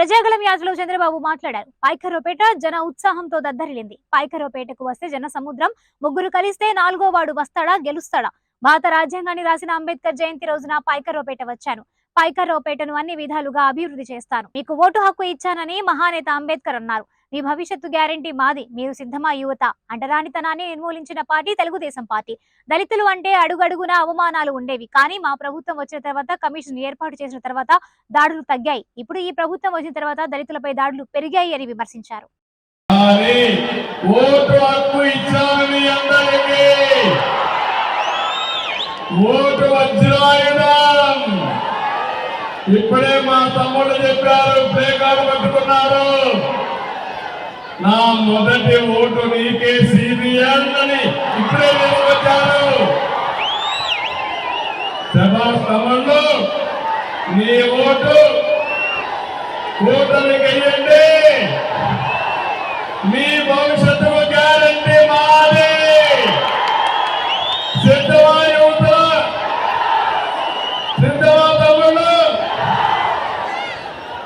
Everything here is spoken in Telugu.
ప్రజాగళం యాత్రలో చంద్రబాబు మాట్లాడారు. పైకరోపేట జన ఉత్సాహంతో దద్దరిల్లింది. పాయకరోపేటకు వస్తే జన సముద్రం ముగ్గురు కలిస్తే నాలుగో వాడు వస్తాడా గెలుస్తాడా? భారత రాజ్యాంగాన్ని రాసిన అంబేద్కర్ జయంతి రోజున పైకరోపేట వచ్చాను. పైకర్రావుపేటను అన్ని విధాలుగా అభివృద్ధి చేస్తాను. మీకు ఓటు హక్కు ఇచ్చానని మహానేత అంబేద్కర్ అన్నారు. మీ భవిష్యత్తు గ్యారంటీ మాది. మీరు సిద్ధమా యువత? అంటరానితనాన్ని నిర్మూలించిన పార్టీ తెలుగుదేశం పార్టీ. దళితులు అంటే అడుగడుగున అవమానాలు ఉండేవి. కానీ మా ప్రభుత్వం వచ్చిన తర్వాత కమిషన్ ఏర్పాటు చేసిన తర్వాత దాడులు తగ్గాయి. ఇప్పుడు ఈ ప్రభుత్వం వచ్చిన తర్వాత దళితులపై దాడులు పెరిగాయి అని విమర్శించారు. ఓటు హక్కు ఇప్పుడే మా తమ్ముడు చెప్పారు ప్లేకార్డు పట్టుకున్నారు నా మొదటి ఓటు నీకే సీనియర్ అని ఇప్పుడే తీసుకొచ్చారు. శభాష్ తమ్ముళ్ళు నీ ఓటు కూటమి వెయ్యండి. మీ భవిష్యత్